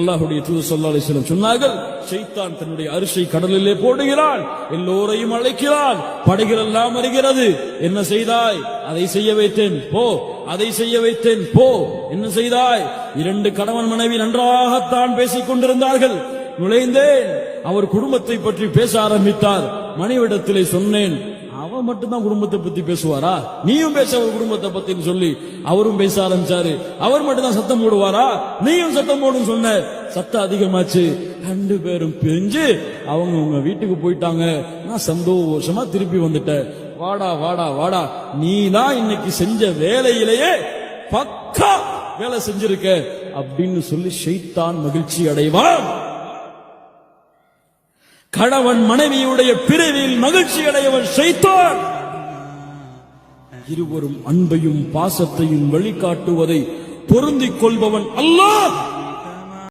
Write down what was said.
அல்லாஹுடைய தூது சொல்லா அலிஸ்லம் சொன்னார்கள் சைத்தான் தன்னுடைய அரிசை கடலிலே போடுகிறான் எல்லோரையும் அழைக்கிறான் படைகள் எல்லாம் வருகிறது. என்ன செய்தாய்? அதை செய்ய வைத்தேன். போ அதை செய்ய வைத்தேன். போ. என்ன செய்தாய்? இரண்டு கணவன் மனைவி நன்றாகத்தான் பேசிக் கொண்டிருந்தார்கள். நுழைந்தேன். அவர் குடும்பத்தை பற்றி பேச ஆரம்பித்தார். மனைவிடத்திலே சொன்னேன் அவன் மட்டும்தான் குடும்பத்தை பத்தி பேசுவாரா? நீயும் பேச அவர் குடும்பத்தை பத்தின்னு சொல்லி அவரும் பேச ஆரம்பிச்சாரு. அவர் மட்டும்தான் சத்தம் போடுவாரா? நீயும் சத்தம் போடும் சொன்ன. சத்தம் அதிகமாச்சு. ரெண்டு பேரும் பிரிஞ்சு அவங்க உங்க வீட்டுக்கு போயிட்டாங்க. நான் சந்தோஷமா திருப்பி வந்துட்டேன். வாடா வாடா வாடா. நீ தான் இன்னைக்கு செஞ்ச வேலையிலேயே பக்கா வேலை செஞ்சிருக்க அப்படின்னு சொல்லி ஷைத்தான் மகிழ்ச்சி அடைவான். கணவன் மனைவியுடைய பிரிவில் மகிழ்ச்சி அடையவன் ஷைத்தான் இருவரும் அன்பையும் பாசத்தையும் வழிகாட்டுவதை பொருந்திக் கொள்பவன் அல்லாஹ்.